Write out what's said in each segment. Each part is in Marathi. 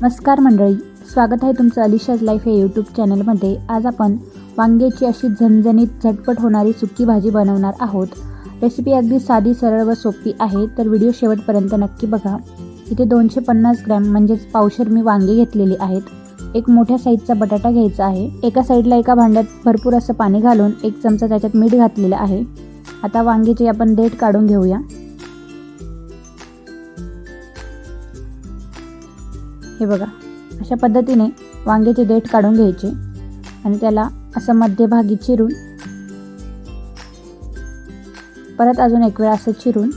नमस्कार मंडळी स्वागत आहे तुमचं अलिशाज लाईफ या यूट्यूब चॅनलमध्ये आज आपण वांग्याची अशी झणझणीत झटपट होणारी सुकी भाजी बनवणार आहोत. रेसिपी अगदी साधी सरळ व सोपी आहे तर व्हिडिओ शेवटपर्यंत नक्की बघा. इथे दोनशे पन्नास ग्रॅम म्हणजेच पावशर मी वांगे घेतलेली आहेत. एक मोठ्या साईजचा बटाटा घ्यायचा आहे. एका साईडला एका भांड्यात भरपूर असं पाणी घालून एक चमचा त्याच्यात मीठ घातलेलं आहे. आता वांग्याचे आपण देठ काढून घेऊया. हे बघा अशा पद्धतीने वांग्याचे देठ काढून घ्यायचे आणि त्याला असं मध्यभागी चिरून परत अजून एक वेळा असं चिरून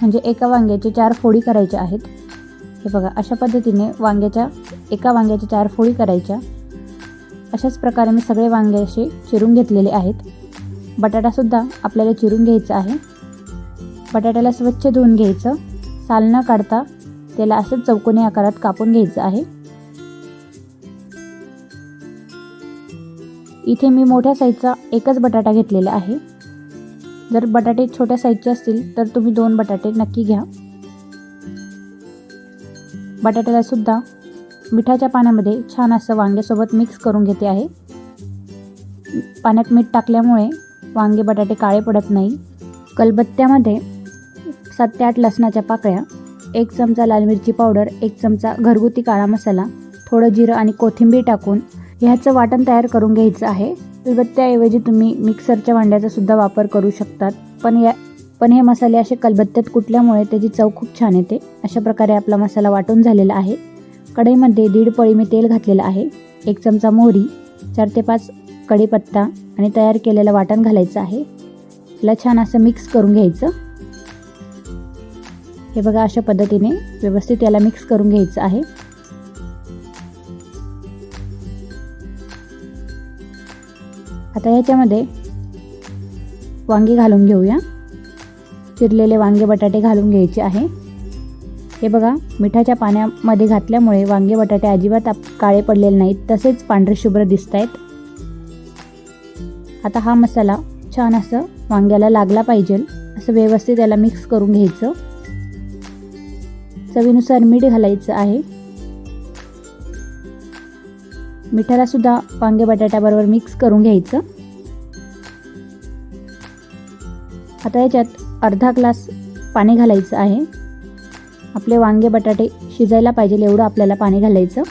म्हणजे एका वांग्याचे चार फोडी करायच्या आहेत. हे बघा अशा पद्धतीने वांग्याच्या एका वांग्याच्या चार फोडी करायच्या. अशाच प्रकारे मी सगळे वांगे असे चिरून घेतलेले आहेत. बटाटासुद्धा आपल्याला चिरून घ्यायचा आहे. बटाट्याला स्वच्छ धुवून घ्यायचं. साल न काढता त्याला असंच चौकोनी आकारात कापून घ्यायचं आहे. इथे मी मोठ्या साईजचा एकच बटाटा घेतलेला आहे. जर बटाटे छोट्या साईजचे असतील तर तुम्ही दोन बटाटे नक्की घ्या. बटाट्याला सुद्धा मिठाच्या पाण्यामध्ये छान असं वांग्यासोबत मिक्स करून घेते आहे. पाण्यात मीठ टाकल्यामुळे वांगे बटाटे काळे पडत नाही. कलबत्त्यामध्ये सात ते आठ लसणाच्या पाकळ्या एक चमचा लाल मिरची पावडर एक चमचा घरगुती काळा मसाला थोडं जिरं आणि कोथिंबीर टाकून ह्याचं वाटण तयार करून घ्यायचं आहे. कलबत्त्याऐवजी तुम्ही मिक्सरच्या भांड्याचा सुद्धा वापर करू शकतात. पण या पण हे मसाले असे कलबत्त्यात कुटल्यामुळे त्याची चव खूप छान येते. अशा प्रकारे आपला मसाला वाटून झालेला आहे. कढईमध्ये दीड पळी मी तेल घातलेलं आहे. एक चमचा मोहरी चार ते पाच कढीपत्ता आणि तयार केलेलं वाटण घालायचं आहे. याला छान असं मिक्स करून घ्यायचं. हे बघा अशा पद्धतीने व्यवस्थित याला मिक्स करून घ्यायचं आहे. आता याच्यामध्ये वांगी घालून घेऊया. चिरलेले वांगे बटाटे घालून घ्यायचे आहे. हे बघा मिठाच्या पाण्यामध्ये घातल्यामुळे वांगे बटाटे अजिबात काळे पडलेले नाहीत तसेच पांढरे शुभ्र दिसत आहेत आता हा मसाला छान असं वांग्याला लागला पाहिजे असं व्यवस्थित याला मिक्स करून घ्यायचं. चवीनुसार मीठ घालायचं आहे. मिठाला सुद्धा वांगे बटाट्याबरोबर मिक्स करून घ्यायचं. आता याच्यात अर्धा ग्लास पाणी घालायचं आहे. आपले वांगे बटाटे शिजायला पाहिजे एवढं आपल्याला पाणी घालायचं.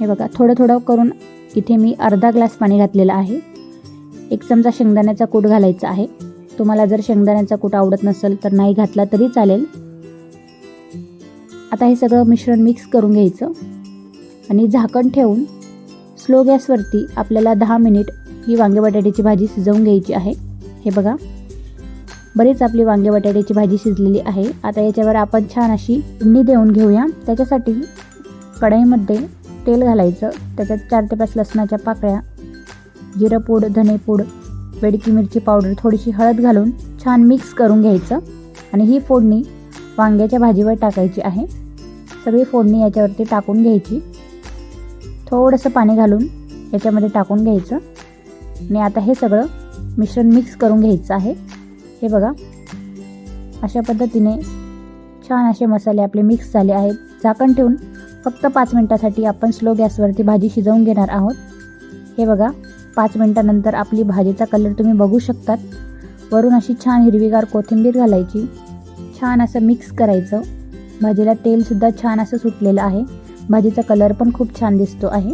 हे बघा थोडं थोडं करून इथे मी अर्धा ग्लास पाणी घातलेलं आहे. एक चमचा शेंगदाण्याचा कूट घालायचा आहे. तुम्हाला जर शेंगदाण्याचा कूट आवडत नसेल तर नाही घातला तरी चालेल. आता हे सगळं मिश्रण मिक्स करून घ्यायचं. आणि झाकण ठेवून स्लो गॅसवरती आपल्याला दहा मिनिट ही वांगे बटाट्याची भाजी शिजवून घ्यायची आहे. हे बघा. बरीच आपली वांगे बटाट्याची भाजी शिजलेली आहे. आता याच्यावर आपण छान अशी फोडणी देऊन घेऊया. त्याच्यासाठी कढईमध्ये तेल घालायचं. त्याच्यात चार ते पाच लसणाच्या पाकळ्या जिरंपूड धनेपूड वेडकी मिरची पावडर थोडीशी हळद घालून छान मिक्स करून घ्यायचं. आणि ही फोडणी वांग्याच्या भाजीवर टाकायची आहे. सगळी फोडणी याच्यावरती टाकून घ्यायची. थोडंसं पाणी घालून याच्यामध्ये टाकून घ्यायचं. आणि आता हे सगळं मिश्रण मिक्स करून घ्यायचं आहे. हे बघा. अशा पद्धतीने छान असे मसाले आपले मिक्स झाले आहेत. झाकण ठेवून फक्त पाच मिनटासाठी आपण स्लो गॅसवरती भाजी शिजवून घेणार आहोत. हे बघा. पाच मिनटानंतर आपली भाजीचा कलर तुम्ही बघू शकतात. वरून अशी छान हिरवीगार कोथिंबीर घालायची. छान असं मिक्स करायचं. भाजीला तेलसुद्धा छान असं सुटलेलं आहे. भाजीचा कलर पण खूप छान दिसतो आहे.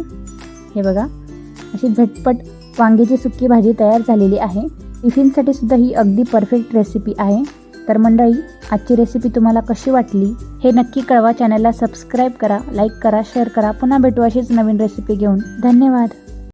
हे बघा. अशी झटपट वांग्याची सुकी भाजी तयार झालेली आहे. टिफिनसाठी सुद्धा ही अगदी परफेक्ट रेसिपी आहे. तर मंडळी आजची रेसिपी तुम्हाला कशी वाटली? हे नक्की कळवा. चॅनलला सबस्क्राईब करा लाईक करा शेअर करा. पुन्हा भेटू अशीच नवीन रेसिपी घेऊन. धन्यवाद.